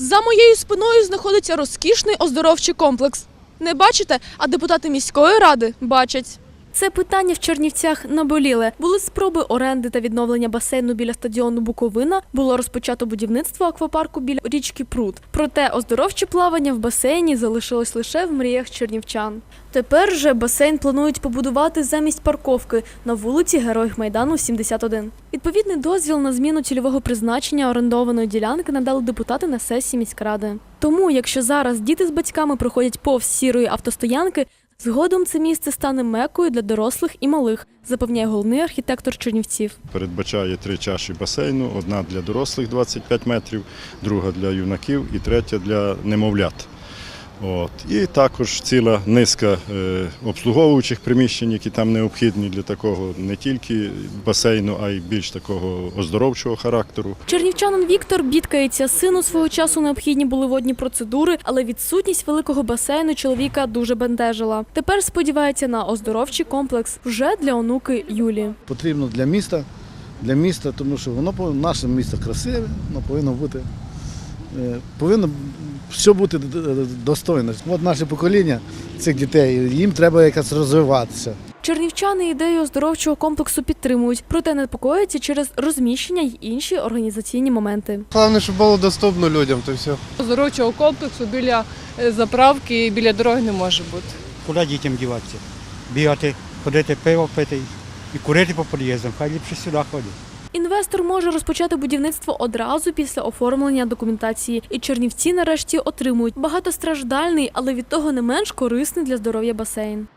За моєю спиною знаходиться розкішний оздоровчий комплекс. Не бачите, а депутати міської ради бачать. Це питання в Чернівцях наболіле. Були спроби оренди та відновлення басейну біля стадіону Буковина. Було розпочато будівництво аквапарку біля річки Прут. Проте оздоровче плавання в басейні залишилось лише в мріях чернівчан. Тепер же басейн планують побудувати замість парковки на вулиці Героїв Майдану 71. Відповідний дозвіл на зміну цільового призначення орендованої ділянки надали депутати на сесії міськради. Тому, якщо зараз діти з батьками проходять повз сірої автостоянки, згодом це місце стане мекою для дорослих і малих, запевняє головний архітектор Чернівців. Передбачає три чаші басейну: одна для дорослих 25 метрів, друга для юнаків і третя для немовлят. От. І також ціла низка е, обслуговуючих приміщень, які там необхідні для такого не тільки басейну, а й більш такого оздоровчого характеру. Чернівчанин Віктор бідкається. Сину свого часу необхідні були водні процедури, але відсутність великого басейну чоловіка дуже бентежила. Тепер сподівається на оздоровчий комплекс вже для онуки Юлі. потрібно для міста, для міста, тому що воно наше місто красиве, воно повинно бути. Е, Повинно все бути достойно. От наше покоління цих дітей, їм треба якось розвиватися. Чернівчани ідею оздоровчого комплексу підтримують, проте непокояться через розміщення й інші організаційні моменти. Головне, щоб було доступно людям, то все. Оздоровчого комплексу біля е, заправки і біля дороги не може бути. Куди дітям діватися? Бігати, ходити пиво пити і курити по під'їздам. Хай ліпше сюди ходять. Інвестор може розпочати будівництво одразу після оформлення документації, і Чернівці нарешті отримують багатостраждальний, але від того не менш корисний для здоров'я басейн.